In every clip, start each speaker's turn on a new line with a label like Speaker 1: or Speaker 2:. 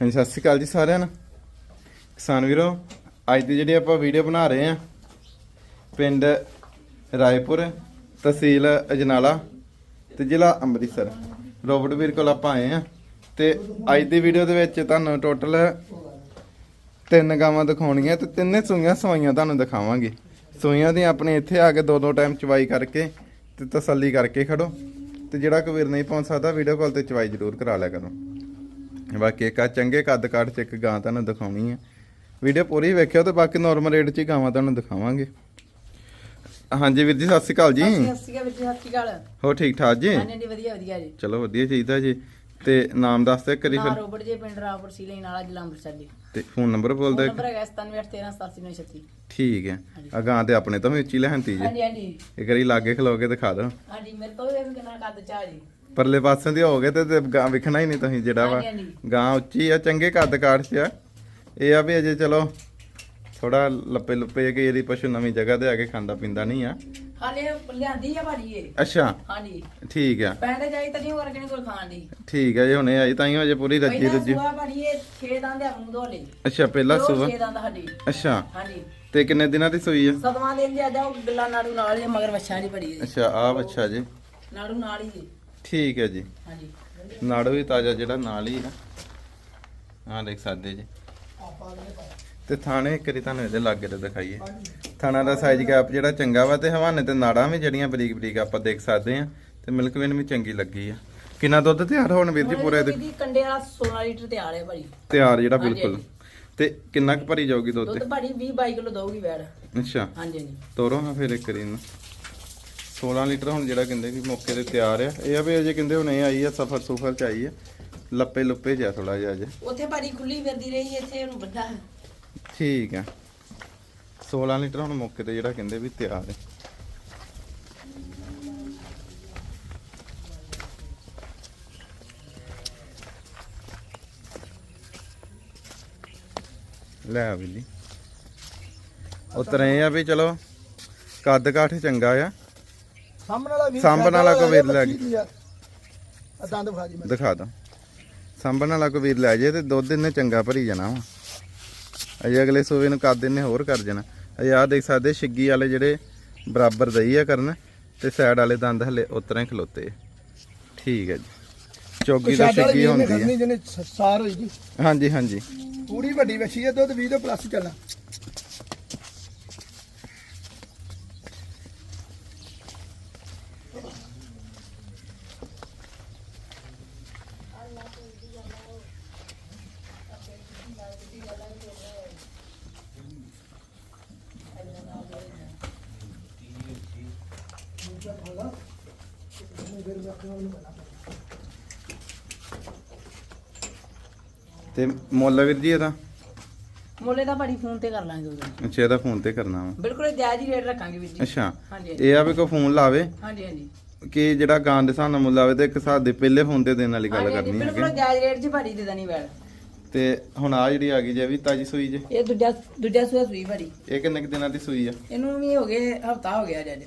Speaker 1: ਹਾਂਜੀ, ਸਤਿ ਸ਼੍ਰੀ ਅਕਾਲ ਜੀ ਸਾਰਿਆਂ ਨੂੰ। ਕਿਸਾਨ ਵੀਰੋ, ਅੱਜ ਦੀ ਜਿਹੜੀ ਆਪਾਂ ਵੀਡੀਓ ਬਣਾ ਰਹੇ ਆ ਪਿੰਡ ਰਾਏਪੁਰ ਤਹਿਸੀਲ ਅਜਨਾਲਾ ਤੇ ਜ਼ਿਲ੍ਹਾ ਅੰਮ੍ਰਿਤਸਰ। ਰੋਬਟ ਵੀਰ ਕੋਲ ਆਪਾਂ ਆਏ ਆ ਤੇ ਅੱਜ ਦੀ ਵੀਡੀਓ ਦੇ ਵਿੱਚ ਤੁਹਾਨੂੰ ਟੋਟਲ ਤਿੰਨ ਗਾਵਾਂ ਦਿਖਾਉਣੀਆਂ ਤੇ ਤਿੰਨੇ ਸੂਈਆਂ ਸਵਾਈਆਂ ਤੁਹਾਨੂੰ ਦਿਖਾਵਾਂਗੇ। ਸੂਈਆਂ ਦੀ ਆਪਣੇ ਇੱਥੇ ਆ ਕੇ ਦੋ ਦੋ ਟਾਈਮ ਚਵਾਈ ਕਰਕੇ ਤੇ ਤਸੱਲੀ ਕਰਕੇ ਖੜੋ ਤੇ ਜਿਹੜਾ ਕੋਈ ਵੀਰ ਨਹੀਂ ਪਹੁੰਚ ਸਕਦਾ ਵੀਡੀਓ ਕਾਲ ਤੇ ਚਵਾਈ ਜ਼ਰੂਰ ਕਰਾ ਲਿਆ ਕਰੋ। ਬਾਕੀ ਇੱਕ ਆ ਚੰਗੇ ਕੱਦ ਕਾਠ ਚ ਇੱਕ ਗਾਂ ਤੁਹਾਨੂੰ ਦਿਖਾਉਣੀ ਹੈ ਵੀਡੀਓ ਪੂਰੀ ਵੇਖਿਓ ਤੇ ਬਾਕੀ ਨਾਰਮਲ ਰੇਟ 'ਚ ਹੀ ਗਾਵਾਂ ਤੁਹਾਨੂੰ ਦਿਖਾਵਾਂਗੇ। ਹਾਂਜੀ ਵੀਰ ਜੀ ਸਤਿ ਸ਼੍ਰੀ ਅਕਾਲ ਜੀ।
Speaker 2: ਸਤਿ ਸ਼੍ਰੀ ਅਕਾਲ ਵੀਰ ਜੀ ਸਤਿ ਸ਼੍ਰੀ ਅਕਾਲ।
Speaker 1: ਹੋ ਠੀਕ ਠਾਕ ਜੀ?
Speaker 2: ਹਾਂਜੀ ਵਧੀਆ ਵਧੀਆ ਜੀ।
Speaker 1: ਚਲੋ ਵਧੀਆ ਚਾਹੀਦਾ ਜੀ। ਤੇ ਨਾਮ ਦੱਸ ਦੇ ਕਰੀ ਫਿਰ।
Speaker 2: ਰੋਬਟ ਜੀ ਪਿੰਡ ਰਾਪੁਰ ਸੀਲੇ ਨਾਲਾ ਜ਼ਿਲ੍ਹਾ ਅੰਮ੍ਰਿਤਸਰ ਜੀ
Speaker 1: ਤੇ ਫੋਨ ਨੰਬਰ ਬੋਲ ਦੇ
Speaker 2: ਨੰਬਰ ਹੈਗਾ 9713879936
Speaker 1: ਠੀਕ ਹੈ। ਆ ਗਾਂ ਤੇ ਆਪਣੇ ਤੋਂ ਵੀ ਉੱਚੀ ਲੈਣਤੀ ਜੀ।
Speaker 2: ਹਾਂਜੀ ਹਾਂਜੀ।
Speaker 1: ਇੱਕ ਵਾਰੀ ਲਾਗੇ ਖਲੋ ਕੇ ਦਿਖਾ ਦਿਓ।
Speaker 2: ਹਾਂਜੀ ਮੇਰੇ ਤੋਂ ਵੀ ਕਿੰਨਾ ਕੱਦ ਚਾਹ ਜੀ।
Speaker 1: ਪਰਲੇ ਪਾਸੇ ਦੀ ਹੋਗੇ ਤੇ ਤੇ ਗਾਂ ਵਿਖਣਾ ਹੀ ਨਹੀਂ ਤੁਸੀਂ ਜਿਹੜਾ ਵਾ। ਗਾਂ ਉੱਚੀ ਆ ਚੰਗੇ ਕੱਦ ਕਾਠ 'ਚ ਆ। ਇਹ ਆ ਵੀ ਅਜੇ ਚਲੋ ਥੋੜਾ ਲੱਪੇ ਲੁੱਪੇ ਕਿ ਇਹਦੀ ਪਸ਼ੂ ਨਵੀਂ ਜਗ੍ਹਾ ਤੇ ਆ ਕੇ ਖਾਂਦਾ ਪੀਂਦਾ ਨਹੀਂ ਆ।
Speaker 2: ਹਾਲੇ ਲਿਆਂਦੀ ਆ ਭਾਜੀ ਇਹ।
Speaker 1: ਅੱਛਾ।
Speaker 2: ਹਾਂਜੀ।
Speaker 1: ਠੀਕ ਆ।
Speaker 2: ਪੈਂਦੇ ਜਾਈ ਤਾਂ ਨਹੀਂ ਹੋਰ ਕਿਹਨੇ ਕੋਲ ਖਾਣ ਦੀ।
Speaker 1: ਠੀਕ ਆ ਜੀ ਹੁਣੇ ਆਈ ਤਾਂ ਹੀ ਅਜੇ ਪੂਰੀ ਰੱਜੀ
Speaker 2: ਪਹਿਲਾਂ
Speaker 1: ਰੁੱਜੀ।
Speaker 2: ਸੁਆ ਭਾਜੀ ਇਹ 6 ਦੰਦ ਆ ਮੂੰਹ ਦੋਲੇ।
Speaker 1: ਅੱਛਾ ਪਹਿਲਾ ਸੂਆ।
Speaker 2: 6 ਦੰਦ ਸਾਡੀ।
Speaker 1: ਅੱਛਾ।
Speaker 2: ਹਾਂਜੀ।
Speaker 1: ਤੇ ਕਿੰਨੇ ਦਿਨਾਂ ਦੀ ਸੂਈ ਆ?
Speaker 2: ਸਤਵਾਂ ਦਿਨ ਦੀ ਉਹ ਗੱਲਾਂ ਨਾੜੂ ਨਾਲ ਹੀ ਮਗਰ ਵੱਛਾ ਨਹੀਂ ਪੜੀ
Speaker 1: ਅੱਛਾ ਆ ਅੱਛਾ ਜੀ।
Speaker 2: ਨਾੜੂ ਨਾਲ ਹੀ ਜੀ।
Speaker 1: ਠੀਕ ਹੈ ਜੀ।
Speaker 2: ਹਾਂਜੀ।
Speaker 1: ਨਾੜੂ ਵੀ ਤਾਜ਼ਾ ਜਿਹੜਾ ਨਾਲ ਹੀ ਆ ਆ ਦੇਖ ਸਕਦੇ ਜੀ। ਤੇ ਥਾਣੇ ਇੱਕ ਵਾਰੀ ਤੁਹਾਨੂੰ ਇਹਦੇ ਲਾਗੇ ਤੇ ਦਿਖਾਈਏ। ਥਾਣਾ ਦਾ ਸਾਈਜ਼ ਗੈਪ ਜਿਹੜਾ ਚੰਗਾ ਵਾ ਤੇ ਹਵਾਨੇ ਤੇ ਨਾੜਾਂ ਵੀ ਜਿਹੜੀਆਂ ਬਰੀਕ ਬਰੀਕ ਆਪਾਂ ਦੇਖ ਸਕਦੇ ਆ ਤੇ ਮਿਲਕ ਵੇਨ ਵੀ ਚੰਗੀ ਲੱਗੀ ਆ। ਕਿੰਨਾ ਦੁੱਧ ਤਿਆਰ ਹੋਣ ਵੀਰ ਜੀ ਪੂਰਾ ਇਹਦੇ
Speaker 2: ਦੀ ਕੰਡੇ ਵਾਲਾ 16 ਲੀਟਰ ਤਿਆਰ ਹੈ ਭਾਜੀ।
Speaker 1: ਤਿਆਰ ਜਿਹੜਾ ਬਿਲਕੁਲ। ਤੇ ਕਿੰਨਾ ਕੁ ਭਰੀ ਜਾਊਗੀ ਦੁੱਧ?
Speaker 2: ਦੁੱਧ ਭਾਜੀ 20 22 ਕਿਲੋ ਦਊਗੀ ਵੈੜ।
Speaker 1: ਅੱਛਾ।
Speaker 2: ਹਾਂਜੀ ਹਾਂਜੀ।
Speaker 1: ਤੋਰੋ ਹਾਂ ਫਿਰ ਇੱਕ ਇਹਨੂੰ। 16 ਲੀਟਰ ਹੁਣ ਜਿਹੜਾ ਕਹਿੰਦੇ ਵੀ ਮੌਕੇ ਤੇ ਤਿਆਰ ਆ। ਇਹ ਆ ਵੀ ਅਜੇ ਕਹਿੰਦੇ ਹੁਣੇ ਆਈ ਆ ਸਫਰ ਸੁਫਰ ਚ ਆਈ ਆ। ਲੱਪੇ ਲੁੱਪੇ ਜਿਹਾ ਥੋੜਾ ਜਿਹਾ ਅਜੇ।
Speaker 2: ਉੱਥੇ ਭਾਜੀ ਖੁੱਲੀ ਫਿਰਦੀ ਰਹੀ ਇੱਥੇ ਉਹਨੂੰ ਵੱਡਾ।
Speaker 1: ਠੀਕ ਆ। 16 ਲੀਟਰ ਹੁਣ ਮੌਕੇ ਤੇ ਜਿਹੜਾ ਕਹਿੰਦੇ ਵੀ ਤਿਆਰ ਹੈ ਲੈ ਆ ਬਿੱਲੀ। ਉਤਰ ਆ ਵੀ ਚਲੋ ਕੱਦ ਕਾਠ ਚੰਗਾ ਆ।
Speaker 3: ਸਾਹਮਣ ਵਾਲਾ ਵੀ
Speaker 1: ਸਾਂਭਣ ਵਾਲਾ ਕੋਈ ਵੀਰ ਲੈ ਗਈ।
Speaker 3: ਆ। ਦੰਦ ਵਿਖਾ ਜੀ ਮੈਂ
Speaker 1: ਦਿਖਾ ਦੋ। ਸੰਭਣ ਵਾਲਾ ਕੋਈ ਵੀਰ ਲੈ ਜੇ ਤੇ ਦੁੱਧ ਇਹਨੇ ਚੰਗਾ ਭਰੀ ਜਾਣਾ ਵਾ। ਅਜੇ ਅਗਲੇ ਸੂਵੇ ਨੂੰ ਕੱਦ ਇਹਨੇ ਹੋਰ ਕਰ ਜਾਣਾ। ਅਜੇ ਆਹ ਦੇਖ ਸਕਦੇ ਛਿੱਗੀ ਵਾਲੇ ਜਿਹੜੇ ਬਰਾਬਰ ਦਈ ਆ ਕਰਨ ਤੇ ਸਾਈਡ ਵਾਲੇ ਦੰਦ ਹਲੇ ਉਤਰਾਂ ਹੀ ਖਲੋਤੇ ਆ। ਠੀਕ ਹੈ ਜੀ। ਚੋਗੀ
Speaker 3: ਸ਼ਾਇਦ ਵਾਲੀ
Speaker 1: ਛਿੱਗੀ
Speaker 3: ਵੀਰ ਨੇ
Speaker 1: ਹੁੰਦੀ
Speaker 3: ਖੜਨੀ
Speaker 1: ਹੈ
Speaker 3: ਜਿਹਨੇ ਸ- ਸਾਰ ਹੋਈ ਜੀ।
Speaker 1: ਹਾਂਜੀ ਹਾਂਜੀ।
Speaker 3: ਪੂਰੀ ਵੱਡੀ ਵੱਛੀ ਹੈ ਦੁੱਧ 20 ਤੋਂ ਪਲੱਸ ਚੱਲਣਾ।
Speaker 1: ਤੇ ਮੁੱਲ ਵੀਰ ਜੀ ਇਹਦਾ?
Speaker 2: ਮੁੱਲੇ ਦਾ ਭਾਜੀ ਫੋਨ ਤੇ ਕਰ ਲਾਂਗੇ ਉਹਦਾ।
Speaker 1: ਅੱਛਾ ਇਹਦਾ ਫੋਨ ਤੇ ਕਰਨਾ ਵਾ।
Speaker 2: ਬਿਲਕੁਲ ਜਾਇਜ਼ ਹੀ ਰੇਟ ਰੱਖਾਂਗੇ ਵੀਰ ਜੀ।
Speaker 1: ਅੱਛਾ
Speaker 2: ਹਾਂਜੀ
Speaker 1: ਇਹ ਆ ਵੀ ਕੋਈ ਫੋਨ ਲਾਵੇ?
Speaker 2: ਹਾਂਜੀ ਹਾਂਜੀ।
Speaker 1: ਕਿ ਜਿਹੜਾ ਗਾਂ ਦੇ ਹਿਸਾਬ ਨਾਲ ਮੁੱਲ ਆਵੇ ਤੇ ਇੱਕ ਹਿਸਾਬ ਦੇ ਪਹਿਲੇ ਫੋਨ ਤੇ ਦੇਣ ਵਾਲੀ ਗੱਲ
Speaker 2: ਹਾਂਜੀ, ਹਾਂਜੀ,
Speaker 1: ਕਰਨੀ
Speaker 2: ਬਿਲਕੁਲ
Speaker 1: ਹੈ
Speaker 2: ਜਾਇਜ਼ ਰੇਟ 'ਚ ਭਾਜੀ ਦੇ ਦੇਣੀ ਵੈੜ
Speaker 1: ਤੇ ਹੁਣ ਆ ਜਿਹੜੀ ਆ ਗਈ ਜੇ ਵੀ ਤਾਜੀ ਸੂਈ ਜੇ?
Speaker 2: ਇਹ ਦੂਜਾ ਦੂਜਾ ਸੂਆ ਸੂਈ ਭਾਜੀ।
Speaker 1: ਇਹ ਕਿੰਨੇ ਕੁ ਦਿਨਾਂ ਦੀ ਸੂਈ ਆ?
Speaker 2: ਇਹਨੂੰ ਵੀ ਹੋ ਗਏ ਹਫਤਾ ਹੋ ਗਿਆ ਅੱਜ ਅੱਜ।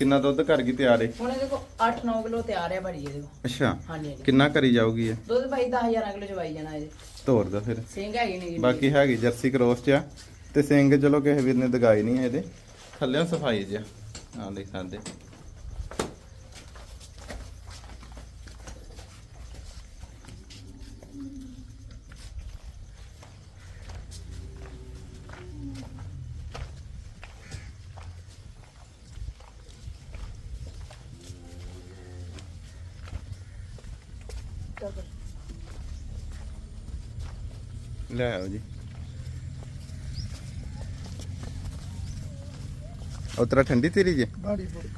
Speaker 1: ਕਿੰਨਾ ਦੁੱਧ ਕਰ ਗਈ ਤਿਆਰ ਏ?
Speaker 2: ਹੁਣ ਇਹਦੇ ਕੋਲ 8-9 ਕਿਲੋ ਤਿਆਰ ਹੈ ਭਾਜੀ ਇਹਦੇ ਕੋਲ
Speaker 1: ਅੱਛਾ।
Speaker 2: ਹਾਂਜੀ ਹਾਂਜੀ।
Speaker 1: ਕਿੰਨਾ ਕਰੀ ਜਾਊਗੀ ਇਹ?
Speaker 2: ਦੁੱਧ ਭਾਈ 10000 ਕਿਲੋ ਚਵਾਈ ਜਾਣਾ ਇਹਦੇ
Speaker 1: ਤੋਰ ਦਾ ਫਿਰ।
Speaker 2: ਸਿੰਘ ਹੈਗੇ ਨੇ ਜੀ
Speaker 1: ਬਾਕੀ ਹੈਗੀ ਜਰਸੀ ਕ੍ਰੋਸ ਚ ਆ। ਤੇ ਸਿੰਘ ਚਲੋ ਕਿਸੇ ਵੀਰ ਨੇ ਦਗਾਈ ਨਹੀਂ ਹੈ ਇਹਦੇ। ਥੱਲੇੋਂ ਸਫ਼ਾਈ ਜਿਆ ਆ। ਦੇਖ ਸਕਦੇ। ਲੈ ਆਓ ਜੀ। ਉਤਰਾ ਠੰਡੀ ਤੇਰੀ ਜੇ?
Speaker 3: ਬਾੜੀ ਬੜੀ।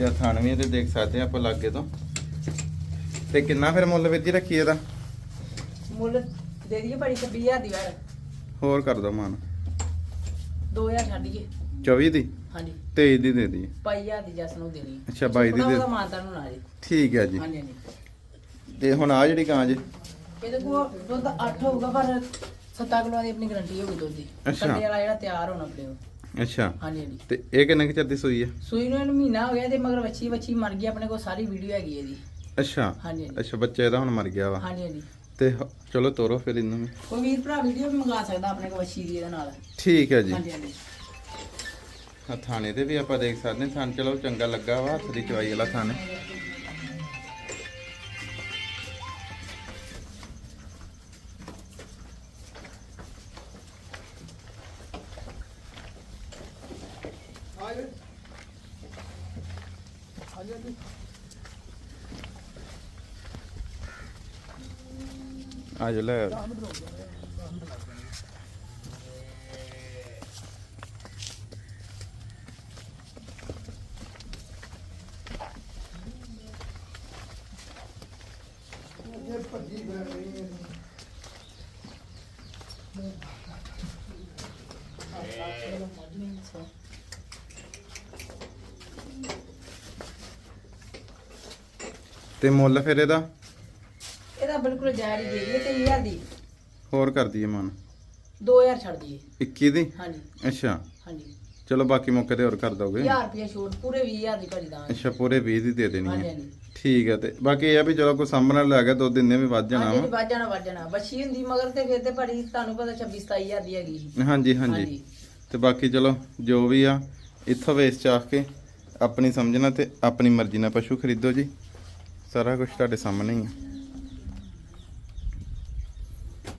Speaker 1: ਤੇ ਆਹ ਥਣ ਵੀ ਇਹਦੇ ਦੇਖ ਸਕਦੇ ਆ ਆਪਾਂ ਲਾਗੇ ਤੋਂ। ਤੇ ਕਿੰਨਾ ਫਿਰ ਮੁੱਲ ਵੀਰ ਜੀ ਰੱਖੀ ਇਹਦਾ?
Speaker 2: ਮੁੱਲ ਦੇ ਦਈਏ ਭਾਜੀ 26000 ਦੀ ਵੈੜ
Speaker 1: ਹੋਰ ਕਰ ਦੋ ਮਾਨ।
Speaker 2: 2000 ਛੱਡ ਦਈਏ।
Speaker 1: 24 ਦੀ?
Speaker 2: ਹਾਂਜੀ।
Speaker 1: 23 ਦੀ ਦੇ ਦੀ
Speaker 2: ਪਾਈ ਹਜ਼ਾਰ ਦੀ ਜਸ ਨੂੰ ਦੇਣੀ
Speaker 1: ਅੱਛਾ 22 ਦੀ ਦੇ
Speaker 2: ਉਹਦਾ ਮਾਨਤਾ ਨੂੰ ਨਾ ਜੀ।
Speaker 1: ਠੀਕ ਹੈ ਜੀ।
Speaker 2: ਹਾਂਜੀ ਹਾਂਜੀ।
Speaker 1: ਤੇ ਹੁਣ ਆ ਜਿਹੜੀ ਗਾਂ ਜੇ?
Speaker 2: ਇਹਦੇ ਕੋਲ ਦੁੱਧ 8 ਹੋਊਗਾ ਪਰ 7 ਕਿਲੋ ਦੀ ਆਪਣੀ ਗਾਰੰਟੀ ਹੋਊਗੀ ਦੁੱਧ ਦੀ।
Speaker 1: ਅੱਛਾ।
Speaker 2: ਵਾਲਾ ਜਿਹੜਾ ਤਿਆਰ ਹੋਣਾ ਕੋਲ।
Speaker 1: ਅੱਛਾ।
Speaker 2: ਹਾਂਜੀ ਹਾਂਜੀ।
Speaker 1: ਤੇ ਇਹ ਕਿੰਨੇ ਕੁ ਚਿਰ ਦੀ ਸੂਈ ਹੈ
Speaker 2: ਸੂਈ ਨੂੰ ਇਹਨੂੰ ਮਹੀਨਾ ਹੋ ਗਿਆ ਤੇ ਮਗਰ ਵੱਛੀ ਵੱਛੀ ਮਰ ਗਈ ਆਪਣੇ ਕੋਲ ਸਾਰੀ ਵੀਡੀਓ ਹੈਗੀ ਇਹਦੀ।
Speaker 1: ਅੱਛਾ।
Speaker 2: ਹਾਂਜੀ ਹਾਂਜੀ।
Speaker 1: ਅੱਛਾ ਬੱਚਾ ਇਹਦਾ ਹੁਣ ਮਰ ਗਿਆ ਵਾ।
Speaker 2: ਹਾਂਜੀ ਹਾਂਜੀ।
Speaker 1: ਤੇ ਹ- ਚਲੋ ਤੋਰੋ ਫਿਰ ਇਹਨੂੰ ਵੀ।
Speaker 2: ਕੋਈ ਵੀਰ ਭਰਾ ਵੀਡੀਓ ਵੀ ਮੰਗਾ ਸਕਦਾ ਆਪਣੇ ਕੋਲ ਵੱਛੀ ਦੀ ਇਹਦੇ ਨਾਲ।
Speaker 1: ਠੀਕ ਹੈ ਜੀ।
Speaker 2: ਹਾਂਜੀ ਹਾਂਜੀ।
Speaker 1: ਆ ਥਾਣੇ ਤੇ ਵੀ ਆਪਾਂ ਦੇਖ ਸਕਦੇ ਹਾਂ। ਥਾਣ ਚਲੋ ਚੰਗਾ ਲੱਗਾ ਵਾ ਹੱਥ ਦੀ ਚਵਾਈ ਵਾਲਾ ਥਾਣ।
Speaker 3: ਆਜੋ। ਆਜੋ ਜੀ।
Speaker 1: ਆ ਜੋ ਲੈ
Speaker 3: ਇਹ ਭੱਜੀ ਫਿਰ ਰਹੀ ਹੈ
Speaker 1: ਤੇ ਮੁੱਲ ਫਿਰ ਇਹਦਾ?
Speaker 2: ਇਹਦਾ ਬਿਲਕੁਲ ਜਾਇਜ਼ ਹੀ ਦੇ ਦਈਏ 3000 ਦੀ।
Speaker 1: ਹੋਰ ਕਰ ਦਈਏ ਮਨ।
Speaker 2: 2000 ਛੱਡ ਦਈਏ।
Speaker 1: 21 ਦੀ?
Speaker 2: ਹਾਂਜੀ।
Speaker 1: ਅੱਛਾ।
Speaker 2: ਹਾਂਜੀ।
Speaker 1: ਚਲੋ ਬਾਕੀ ਮੌਕੇ ਤੇ ਹੋਰ ਕਰ ਦੋਗੇ।
Speaker 2: 1000 ਰੁਪਏ ਛੋਟ ਪੂਰੇ 20000 ਦੀ ਭਾਜੀ ਦਾਂਗੇ
Speaker 1: ਅੱਛਾ ਪੂਰੇ 20 ਦੀ ਦੇ ਦੇਣੀ
Speaker 2: ਹਾਂਜੀ
Speaker 1: ਹੈ।
Speaker 2: ਹਾਂਜੀ
Speaker 1: ਠੀਕ ਹੈ ਤੇ ਬਾਕੀ ਇਹ ਆ ਵੀ ਚਲੋ ਕੋਈ ਸਾਹਮਣੇ ਲੱਗ ਗਿਆ ਦੋ ਦਿਨ ਵੀ ਵੱਧ ਜਾਣਾ
Speaker 2: ਹਾਂਜੀ
Speaker 1: ਵਾ।
Speaker 2: ਵੱਜ ਜਾਣਾ ਵੱਜ ਜਾਣਾ। ਬੱਚੀ ਹੁੰਦੀ ਮਗਰ ਤੇ ਫਿਰ ਤੇ ਭਾਜੀ ਤੁਹਾਨੂੰ ਪਤਾ 26 27000 ਦੀ ਹੈਗੀ ਸੀ।
Speaker 1: ਹਾਂਜੀ ਹਾਂਜੀ। ਤੇ ਬਾਕੀ ਚਲੋ ਜੋ ਵੀ ਆ ਇੱਥੋਂ ਵੇਚ ਚਾਹ ਕੇ ਆਪਣੀ ਸਮਝਣਾ ਤੇ ਆਪਣੀ ਮਰਜ਼ੀ ਨਾਲ ਪਸ਼ੂ ਖਰੀਦੋ ਜੀ। ਸਾਰਾ ਕੁਝ ਤੁਹਾਡੇ ਸਾਹਮਣੇ ਹੀ ਆ।